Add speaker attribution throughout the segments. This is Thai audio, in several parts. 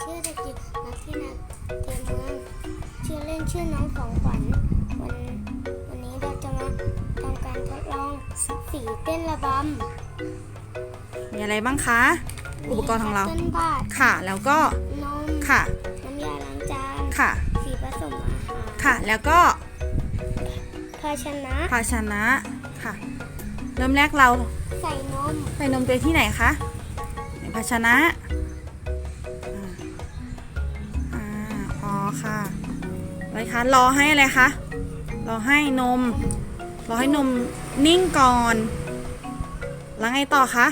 Speaker 1: ชื่อเด็กหญิงนักที่นักเทียนเมืองชื่อเล่นชื่อน้องของขวัญวันวันนี้เราจะมาทำการทดลองสีเต้นระบำ
Speaker 2: มีอะไรบ้างคะอุปกรณ์ของเรา
Speaker 1: ต้นบาท
Speaker 2: ค่ะ แล้วก็
Speaker 1: นม
Speaker 2: ค่ะ
Speaker 1: น้ำยาล้างจาน
Speaker 2: ค่ะ
Speaker 1: สีผสมอาหาร
Speaker 2: ค่ะ แล้วก็
Speaker 1: ภาชนะ
Speaker 2: ภาชนะค่ะ เริ่มแรกเรา
Speaker 1: ใส่นม
Speaker 2: ใส่นมตัวที่ไหนคะในภาชนะ อะไรคะรอให้อะไรคะรอให้นมรอให้นมนิ่งก่อน แล้วไงต่อคะ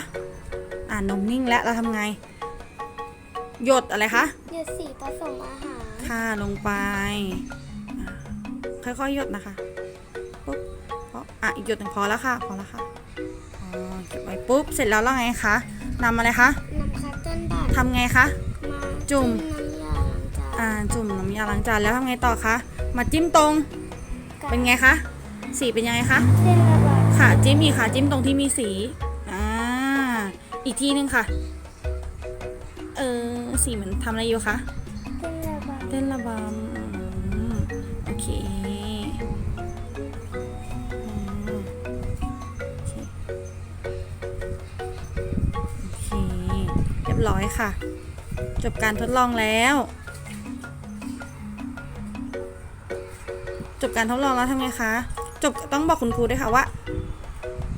Speaker 2: อ่านมนิ่งแล้วเราทำไง หยดอะไรคะ
Speaker 1: หยดสีผสมอาหาร
Speaker 2: ค่ะลงไปอ่าค่อยๆหยดนะคะปุ๊บพออะอีกหยดหนึ่งพอแล้วค่ะพอแล้วค่ะอ๋อเก็บไว้ปุ๊บเสร็จแล้วแล้วไงคะนำอะไรคะ
Speaker 1: นำคัตเติ้ลบาท
Speaker 2: ทำไงคะ
Speaker 1: มา
Speaker 2: จุ่ม อ่าจุ่มน้ำยาล้างจานแล้วทำไงต่อคะมาจิ้มตรง
Speaker 1: กับ
Speaker 2: เป็นไงคะสีเป็นยังไงคะ
Speaker 1: เส้นระบาย
Speaker 2: ค่ะจิ้มอีกค่ะ จิ้มตรงที่มีสีอ่าอีกทีนึงค่ะเออสีเหมือนทำอะไรอยู่คะ
Speaker 1: เส้นระบาย
Speaker 2: เต้นระบำอืมโอเคอืมโอเคโอเคเรียบร้อยค่ะ จบการทดลองแล้ว จบการทดลองแล้วทำไงคะ จบต้องบอกคุณครูด้วยค่ะว่า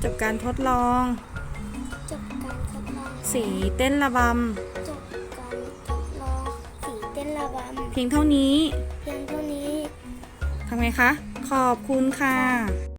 Speaker 2: จบการทดลอง
Speaker 1: จบการทดลอง
Speaker 2: สีเต้นระบ
Speaker 1: จบการทดลองสีเต้นระบำ
Speaker 2: เพียงเท่านี้ำ
Speaker 1: เพียงเท่านี้
Speaker 2: ทำไงคะ ขอบคุณค่ะ